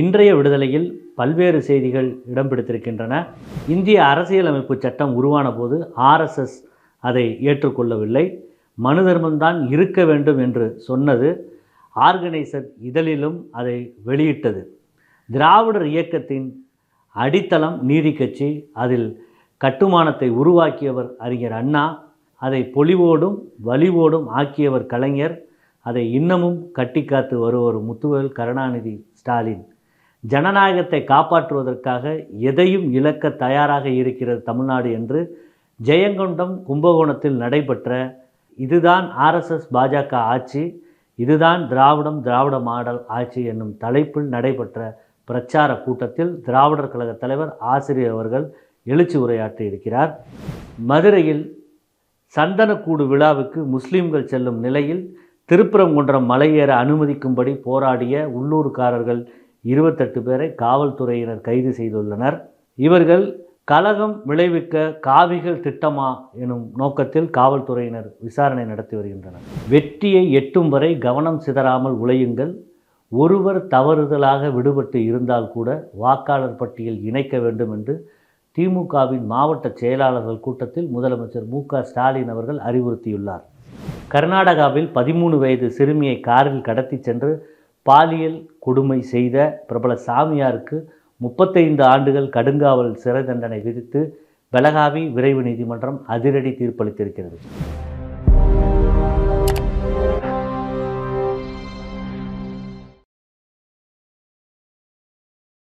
இன்றைய விடுதலையில் பல்வேறு செய்திகள் இடம் பிடித்திருக்கின்றன இந்திய அரசியலமைப்பு சட்டம் உருவான போது ஆர்எஸ்எஸ் அதை ஏற்றுக்கொள்ளவில்லை. மனு தர்மம்தான் இருக்க வேண்டும் என்று சொன்னது ஆர்கனைசர் இதழிலும் அதை வெளியிட்டது. திராவிடர் இயக்கத்தின் அடித்தளம் நீதி கட்சி அதில் கட்டுமானத்தை உருவாக்கியவர் அறிஞர் அண்ணா அதை பொலிவோடும் வலிவோடும் ஆக்கியவர் கலைஞர் அதை இன்னமும் கட்டிக்காத்து வருவர் முத்துவேல் கருணாநிதி ஸ்டாலின். ஜனநாயகத்தை காப்பாற்றுவதற்காக எதையும் இழக்க தயாராக இருக்கிறது தமிழ்நாடு என்று ஜெயங்கொண்டம் கும்பகோணத்தில் நடைபெற்ற இதுதான் ஆர்எஸ்எஸ் பாஜக ஆட்சி இதுதான் திராவிடம் திராவிட மாடல் ஆட்சி என்னும் தலைப்பில் நடைபெற்ற பிரச்சார கூட்டத்தில் திராவிடர் கழக தலைவர் ஆசிரியர் அவர்கள் எழுச்சி உரையாற்றி இருக்கிறார். மதுரையில் சந்தனக்கூடு விழாவுக்கு முஸ்லீம்கள் செல்லும் நிலையில் திருப்பரங்குன்றம் மலையேற அனுமதிக்கும்படி போராடிய உள்ளூர்காரர்கள் இருபத்தெட்டு பேரை காவல்துறையினர் கைது செய்துள்ளனர். இவர்கள் கலகம் விளைவிக்க காவிகள் திட்டமா எனும் நோக்கத்தில் காவல்துறையினர் விசாரணை நடத்தி வருகின்றனர். வெற்றியை எட்டும் வரை கவனம் சிதறாமல் உழையுங்கள். ஒருவர் தவறுதலாக விடுபட்டு இருந்தால் கூட வாக்காளர் பட்டியல் இணைக்க வேண்டும் என்று திமுகவின் மாவட்ட செயலாளர்கள் கூட்டத்தில் முதலமைச்சர் மு க ஸ்டாலின் அவர்கள் அறிவுறுத்தியுள்ளார். கர்நாடகாவில் பதிமூணு வயது சிறுமியை காரில் கடத்தி சென்று பாலியல் கொடுமை செய்த பிரபல சாமியாருக்கு முப்பத்தைந்து ஆண்டுகள் கடுங்காவல் சிறை தண்டனை விதித்து பெலகாவி விரைவு நீதிமன்றம் அதிரடி தீர்ப்பளித்திருக்கிறது.